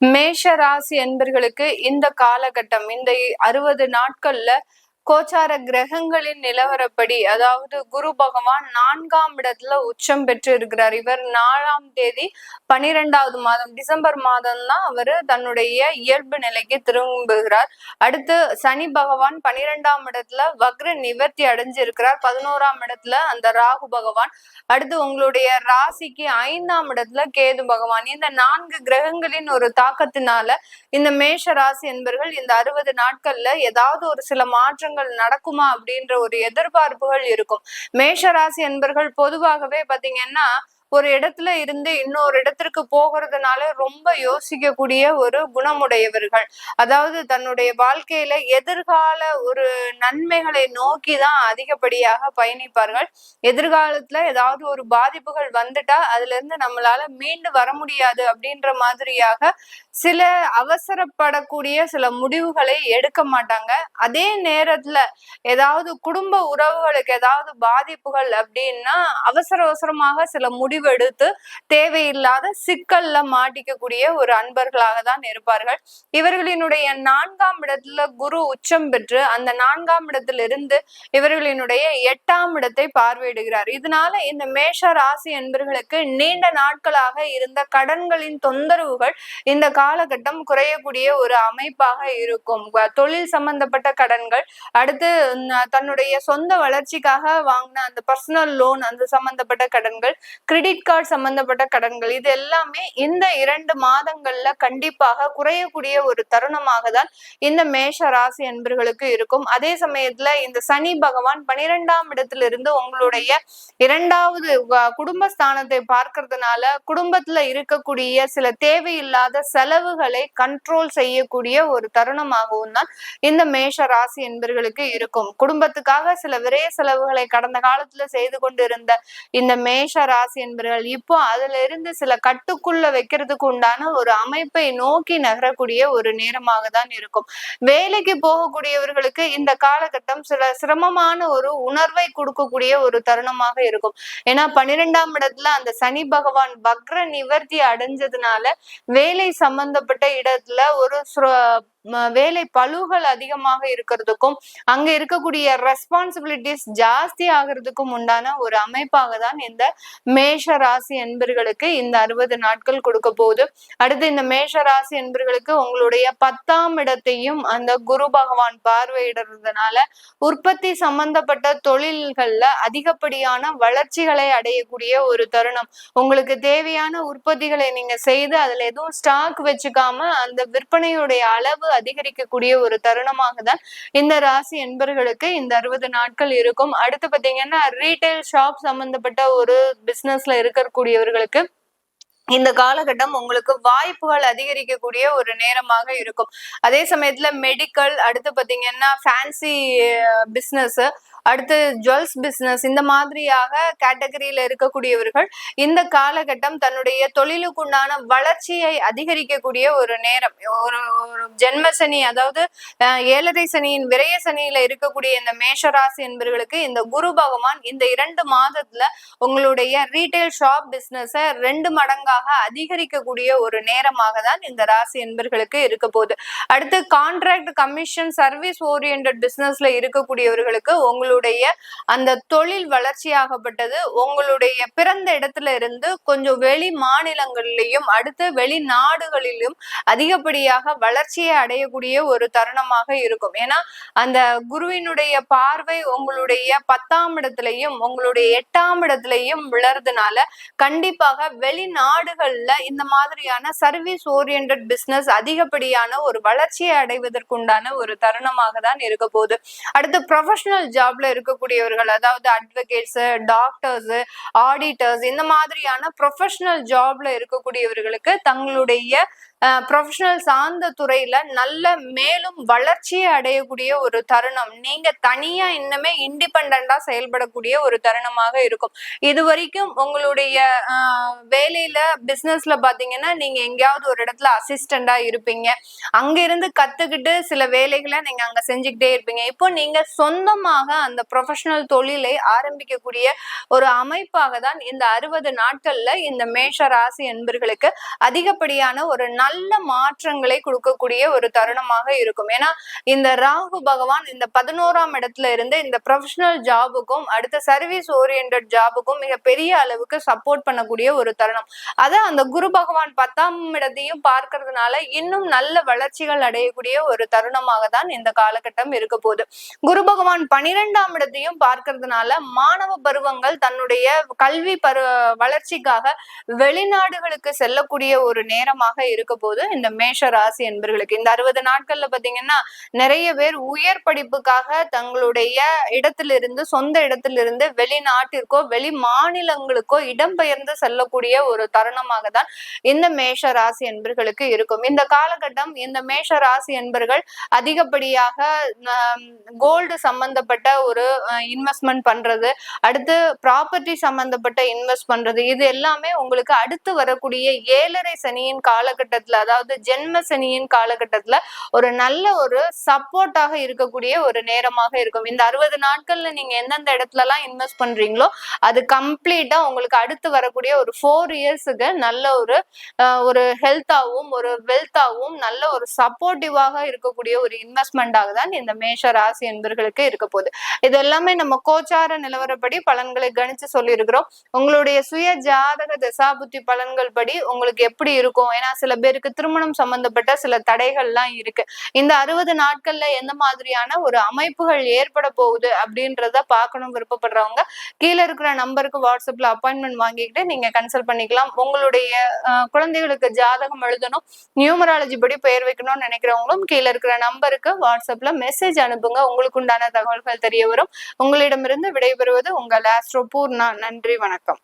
மேஷ ராசி என்பர்களுக்கு இந்த காலகட்டம் இந்த அறுபது நாட்கள்ல கோச்சார கிரகங்களின் நிலவரப்படி அதாவது குரு பகவான் நான்காம் இடத்துல உச்சம் பெற்று இருக்கிறார் இவர் நாலாம் தேதி பனிரெண்டாவது மாதம் டிசம்பர் மாதம் தான் அவர் தன்னுடைய இயல்பு நிலைக்கு திரும்புகிறார். அடுத்து சனி பகவான் பனிரெண்டாம் இடத்துல வக்ர நிவர்த்தி அடைஞ்சிருக்கிறார். பதினோராம் இடத்துல அந்த ராகு பகவான். அடுத்து உங்களுடைய ராசிக்கு ஐந்தாம் இடத்துல கேது பகவான். இந்த நான்கு கிரகங்களின் ஒரு தாக்கத்தினால இந்த மேஷ ராசி என்பர்கள் இந்த அறுபது நாட்கள்ல ஏதாவது ஒரு சில மாற்றங்கள் விஷயங்கள் நடக்குமா அப்படின்ற ஒரு எதிர்பார்ப்புகள் இருக்கும். மேஷராசி என்பர்கள் பொதுவாகவே பாத்தீங்கன்னா ஒரு இடத்துல இருந்து இன்னொரு இடத்திற்கு போகிறதுனால ரொம்ப யோசிக்கக்கூடிய ஒரு குணமுடையவர்கள். அதாவது தன்னுடைய வாழ்க்கையில எதிர்கால ஒரு நன்மைகளை நோக்கி தான் அதிகப்படியாக பயணிப்பார்கள். எதிர்காலத்துல ஏதாவது ஒரு பாதிப்புகள் வந்துட்டா அதுல இருந்து நம்மளால மீண்டு வர முடியாது அப்படின்ற மாதிரியாக சில அவசரப்படக்கூடிய சில முடிவுகளை எடுக்க மாட்டாங்க. அதே நேரத்துல ஏதாவது குடும்ப உறவுகளுக்கு ஏதாவது பாதிப்புகள் அப்படின்னா அவசர அவசரமாக சில முடிவு முடிவெடுத்து தேவையில்லாத சிக்கல்ல மாட்டிக்கக்கூடிய ஒரு அன்பர்களாக தான் இருப்பார்கள். இவர்களினுடைய நான்காம் இடத்துல குரு உச்சம் பெற்று அந்த நான்காம் இடத்திலிருந்து இவர்களினுடைய எட்டாம் இடத்தை பார்வையிடுகிறார். இதனால இந்த மேஷ ராசி என்பர்களுக்கு நீண்ட நாட்களாக இருந்த கடன்களின் தொந்தரவுகள் இந்த காலகட்டம் குறையக்கூடிய ஒரு அமைப்பாக இருக்கும். தொழில் சம்பந்தப்பட்ட கடன்கள் அடுத்து தன்னுடைய சொந்த வளர்ச்சிக்காக வாங்கின அந்த பர்சனல் லோன் அந்த சம்பந்தப்பட்ட கடன்கள் கிரெடிட் கிரெடிட் கார்டு சம்பந்தப்பட்ட கடன்கள் இது எல்லாமே இந்த இரண்டு மாதங்கள்ல கண்டிப்பாக குறையக்கூடிய ஒரு தருணமாக தான் இந்த மேஷ ராசி என்பர்களுக்கு இருக்கும். அதே சமயத்துல இந்த சனி பகவான் பனிரெண்டாம் இடத்துல இருந்து உங்களுடைய இரண்டாவது குடும்பஸ்தானத்தை பார்க்கறதுனால குடும்பத்துல இருக்கக்கூடிய சில தேவையில்லாத செலவுகளை கண்ட்ரோல் செய்யக்கூடிய ஒரு தருணமாகவும் தான் இந்த மேஷ ராசி என்பர்களுக்கு இருக்கும். குடும்பத்துக்காக சில விரைய செலவுகளை கடந்த காலத்துல செய்து கொண்டிருந்த இந்த மேஷ ராசி நண்பர்கள் இப்போ அதுல இருந்து சில கட்டுக்குள்ள வைக்கிறதுக்கு உண்டான ஒரு அமைப்பை நோக்கி நகரக்கூடிய ஒரு நேரமாக தான் இருக்கும். வேலைக்கு போகக்கூடியவர்களுக்கு இந்த காலகட்டம் சில சிரமமான ஒரு உணர்வை கொடுக்கக்கூடிய ஒரு தருணமாக இருக்கும். ஏன்னா பன்னிரெண்டாம் இடத்துல அந்த சனி பகவான் வக்ர நிவர்த்தி அடைஞ்சதுனால வேலை சம்பந்தப்பட்ட இடத்துல ஒரு வேலை பழுகள் அதிகமாக இருக்கிறதுக்கும் அங்க இருக்கக்கூடிய ரெஸ்பான்சிபிலிட்டிஸ் ஜாஸ்தி ஆகிறதுக்கும் உண்டான ஒரு அமைப்பாக தான் இந்த மேஷ ராசி என்பர்களுக்கு இந்த அறுபது நாட்கள் கொடுக்க போகுது. அடுத்து இந்த மேஷ ராசி என்பர்களுக்கு உங்களுடைய பத்தாம் இடத்தையும் அந்த குரு பகவான் பார்வையிடுறதுனால உற்பத்தி சம்பந்தப்பட்ட தொழில்கள்ல அதிகப்படியான வளர்ச்சிகளை அடையக்கூடிய ஒரு தருணம். உங்களுக்கு தேவையான உற்பத்திகளை நீங்க செய்து அதுல எதுவும் ஸ்டாக் வச்சுக்காம அந்த விற்பனையுடைய அளவு அதிகரிக்கக்கூடிய ஒரு தருணமாக தான் இந்த ராசி என்பர்களுக்கு இந்த அறுபது நாட்கள் இருக்கும். அடுத்து பாத்தீங்கன்னா ரீட்டைல் ஷாப் சம்பந்தப்பட்ட ஒரு பிசினஸ்ல இருக்கக்கூடியவர்களுக்கு இந்த காலகட்டம் உங்களுக்கு வாய்ப்புகள் அதிகரிக்கக்கூடிய ஒரு நேரமாக இருக்கும். அதே சமயத்துல மெடிக்கல் அடுத்து பாத்தீங்கன்னா ஃபேன்சி பிஸ்னஸ் அடுத்து ஜுவல்ஸ் பிஸ்னஸ் இந்த மாதிரியாக கேட்டகரியில இருக்கக்கூடியவர்கள் இந்த காலகட்டம் தன்னுடைய தொழிலுக்குண்டான வளர்ச்சியை அதிகரிக்கக்கூடிய ஒரு நேரம். ஒரு ஒரு ஜென்ம சனி அதாவது ஏழரை சனியின் விரைய சனியில இருக்கக்கூடிய இந்த மேஷராசி என்பவர்களுக்கு இந்த குரு பகவான் இந்த இரண்டு மாதத்துல உங்களுடைய ரீட்டைல் ஷாப் பிசினஸ ரெண்டு மடங்காக அதிகரிக்கக்கூடிய ஒரு நேரமாக தான் இந்த ராசி என்பர்களுக்கு இருக்க போகுது. அடுத்து கான்ட்ராக்ட் கமிஷன் சர்வீஸ் ஓரியன்ட் பிசினஸ்ல இருக்கக்கூடியவர்களுக்கு உங்களுடைய அந்த தொழில் வளர்ச்சியாகப்பட்டது. உங்களுடைய பிறந்த இடத்துல இருந்து கொஞ்சம் வெளி மாநிலங்களிலையும் அடுத்து வெளிநாடுகளிலும் அதிகப்படியாக வளர்ச்சியை அடையக்கூடிய ஒரு தருணமாக இருக்கும். ஏன்னா அந்த குருவினுடைய பார்வை உங்களுடைய பத்தாம் இடத்துலையும் உங்களுடைய எட்டாம் இடத்துலையும் விளர்றதுனால கண்டிப்பாக வெளிநாடு நாடுகள்ல இந்த மாதிரியான சர்வீஸ் ஓரியன்ட் பிசினஸ் அதிகப்படியான ஒரு வளர்ச்சியை அடைவதற்குண்டான ஒரு தருணமாக தான் இருக்க போகுது. அடுத்து ப்ரொஃபஷனல் ஜாப்ல இருக்கக்கூடியவர்கள் அதாவது அட்வொகேட்ஸ் டாக்டர்ஸ் ஆடிட்டர்ஸ் இந்த மாதிரியான ப்ரொஃபஷனல் ஜாப்ல இருக்கக்கூடியவர்களுக்கு தங்களுடைய ப்ரொஃபஷனல் சார்ந்த துறையில நல்ல மேலும் வளர்ச்சியை அடையக்கூடிய ஒரு தருணம். நீங்க தனியா இன்னுமே இண்டிபெண்டா செயல்படக்கூடிய ஒரு தருணமாக இருக்கும். இது வரைக்கும் உங்களுடைய வேலையில பிசினஸ்ல பாத்தீங்கன்னா நீங்க எங்கேயாவது ஒரு இடத்துல அசிஸ்டண்டா இருப்பீங்க. அங்க இருந்து கத்துக்கிட்டு சில வேலைகளை நீங்க அங்க செஞ்சுக்கிட்டே இருப்பீங்க. இப்போ நீங்க சொந்தமாக அந்த ப்ரொஃபஷனல் தொழிலை ஆரம்பிக்கக்கூடிய ஒரு அமைப்பாக தான் இந்த அறுபது நாட்கள்ல இந்த மேஷ ராசி என்பர்களுக்கு அதிகப்படியான ஒரு நல்ல மாற்றங்களை கொடுக்கக்கூடிய ஒரு தருணமாக இருக்கும். ஏன்னா இந்த ராகு பகவான் இந்த பதினோராம் இடத்துல இருந்து இந்த ப்ரொஃபஷனல் ஜாபுக்கும் அடுத்த சர்வீஸ் ஓரியன்ட் ஜாபுக்கும் மிக பெரிய அளவுக்கு சப்போர்ட் பண்ணக்கூடிய ஒரு தருணம். அதான் அந்த குரு பகவான் பத்தாம் இடத்தையும் பார்க்கறதுனால இன்னும் நல்ல வளர்ச்சிகள் அடையக்கூடிய ஒரு தருணமாக தான் இந்த காலகட்டம் இருக்க போகுது. குரு பகவான் பனிரெண்டாம் இடத்தையும் பார்க்கறதுனால மாணவ பருவங்கள் தன்னுடைய கல்வி பரு வளர்ச்சிக்காக வெளிநாடுகளுக்கு செல்லக்கூடிய ஒரு நேரமாக இருக்க போது இந்த மேஷ ராசி என்பர்களுக்கு இந்த அறுபது நாட்கள்ல பாத்தீங்கன்னா நிறைய பேர் உயர் படிப்புக்காக தங்களுடைய இடத்திலிருந்து சொந்த இடத்திலிருந்து வெளிநாட்டிற்கோ வெளி மாநிலங்களுக்கோ இடம்பெயர்ந்து செல்லக்கூடிய ஒரு தருணமாக தான் இந்த மேஷ ராசி என்பர்களுக்கு இருக்கும். இந்த காலகட்டம் இந்த மேஷ ராசி என்பர்கள் அதிகப்படியாக கோல்டு சம்பந்தப்பட்ட ஒரு இன்வெஸ்ட்மெண்ட் பண்றது அடுத்து ப்ராப்பர்ட்டி சம்பந்தப்பட்ட இன்வெஸ்ட் பண்றது இது எல்லாமே உங்களுக்கு அடுத்து வரக்கூடிய ஏழரை சனியின் காலகட்டத்தை அதாவது ஜென்ம சனியின் காலகட்டத்துல ஒரு நல்ல ஒரு சப்போர்ட்டாக இருக்கக்கூடிய ஒரு நேரமாக இருக்கும். இந்த அறுபது நாட்கள்ல நீங்க எந்தெந்த இடத்துல எல்லாம் இன்வெஸ்ட் பண்றீங்களோ அது கம்ப்ளீட்டா உங்களுக்கு அடுத்து வரக்கூடிய ஒரு ஃபோர் இயர்ஸுக்கு நல்ல ஒரு ஒரு ஹெல்த்தாகவும் ஒரு வெல்த்தாகவும் நல்ல ஒரு சப்போர்ட்டிவாக இருக்கக்கூடிய ஒரு இன்வெஸ்ட்மெண்டாக தான் இந்த மேஷ ராசி என்பர்களுக்கு இருக்க போகுது. இது எல்லாமே நம்ம கோச்சார நிலவரப்படி பலன்களை கணிச்சு சொல்லியிருக்கிறோம். உங்களுடைய சுய ஜாதக தசாபுத்தி பலன்கள் படி உங்களுக்கு எப்படி இருக்கும்? ஏன்னா சில பேர் இருக்கு. திருமணம் சம்பந்தப்பட்ட சில தடைகள்லாம் இருக்கு. இந்த அறுபது நாட்கள்ல எந்த மாதிரியான ஒரு அமைப்புகள் ஏற்பட போகுது அப்படின்றத பார்க்கணும் விருப்பப்படுறவங்க கீழே இருக்கிற நம்பருக்கு வாட்ஸ்அப்ல அப்பாயின்மெண்ட் வாங்கிக்கிட்டு நீங்க கன்சல்ட் பண்ணிக்கலாம். உங்களுடைய குழந்தைகளுக்கு ஜாதகம் எழுதணும் நியூமராலஜி படி பெயர் வைக்கணும்னு நினைக்கிறவங்களும் கீழே இருக்கிற நம்பருக்கு வாட்ஸ்அப்ல மெசேஜ் அனுப்புங்க. உங்களுக்கு உண்டான தகவல்கள் தெரிய வரும். உங்களிடமிருந்து விடைபெறுவது உங்கள் ஆஸ்ட்ரோ பூர்ணா. நன்றி வணக்கம்.